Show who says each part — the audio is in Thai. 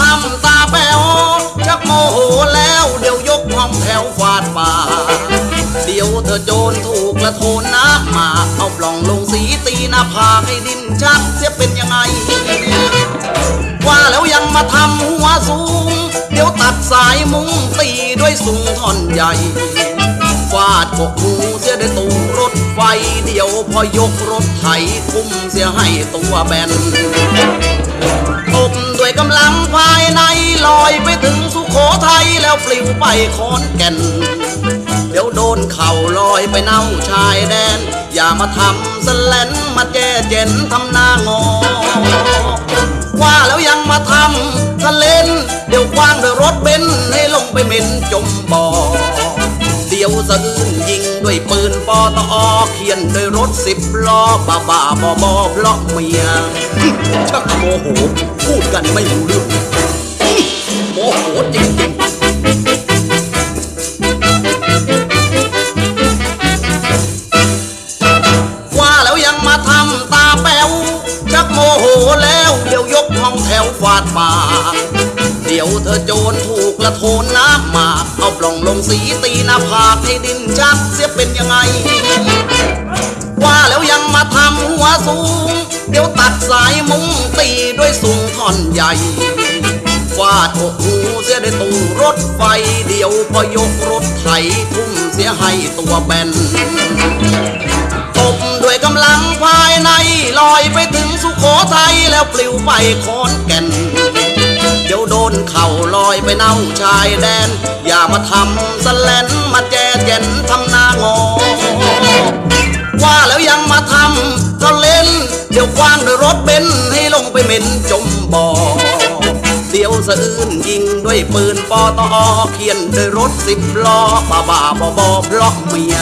Speaker 1: ทำตาแป๋วชักโมโหแล้วเดี๋ยวยกห้องแถวฟาดปาเดี๋ยวเธอโจรถูกกระโทนน้ำมาเอาปล่องลงสีตีหน้าผาให้ดินชักเสียเป็นยังไง ว่าแล้วยังมาทำหัวสูง เดี๋ยวตัดสายมุ้งตีด้วยสุงท่อนใหญ่ฟาดกกหูเสียได้ตูรถไฟ เดี๋ยวพอยกรถไถคุ้มเสียให้ตัวแบน กำลังภายในลอยไปถึงสุโขทัยแล้วปลิวไปขอนแก่น เดี๋ยวโดนเข่าลอยไปเน่าชายแดน อย่ามาทำสแลนมาแจ้เจนทำหน้างอ ว่าแล้วยังมาทำทะเลนเดี๋ยวกว้างด้วยรถเบนให้ลงไปเหม็นจมบ่อเดี๋ยวสะอื้นยิงด้วยปืนปอตอเขียนด้วยรถสิบล้อบ้าบ้าบอบอเพราะเมียชักโมโห กันไม่รู้เรื่องโมโหจริงๆว่าแล้วยังมาทำตาแปวชักโมโหแล้วเดี๋ยวยกห้องแถวฟาดปาเดี๋ยวเธอโจรถูกละโทนน้ำหมากเอาปล่องลงสีตีหน้าผากให้ดินชักเสียเป็นยังไง ว่าแล้วยังมาทำหัวสูง เดี๋ยวตัดสายมุ้งตีด้วยสูงท่อนใหญ่ฟาดอกหูเสียได้ตูรถไฟ เดี๋ยวพอยกรถไถทุ่มเสียให้ตัวแบนตบด้วยกำลังภายในลอยไปถึงสุโขทัยแล้วปลิวไปขอนแก่น เดี๋ยวโดนเข่าลอยไปเน่าชายแดน อย่ามาทำสแลนมาแจเจนทำหน้างอ ว่าแล้วยัง ไปเหม็นจมบ่อเดี๋ยวสะอื้นยิงด้วยปืนปอตอเขียนด้วยรถสิบล้อบ้าบ้าบอบอเพราะเมีย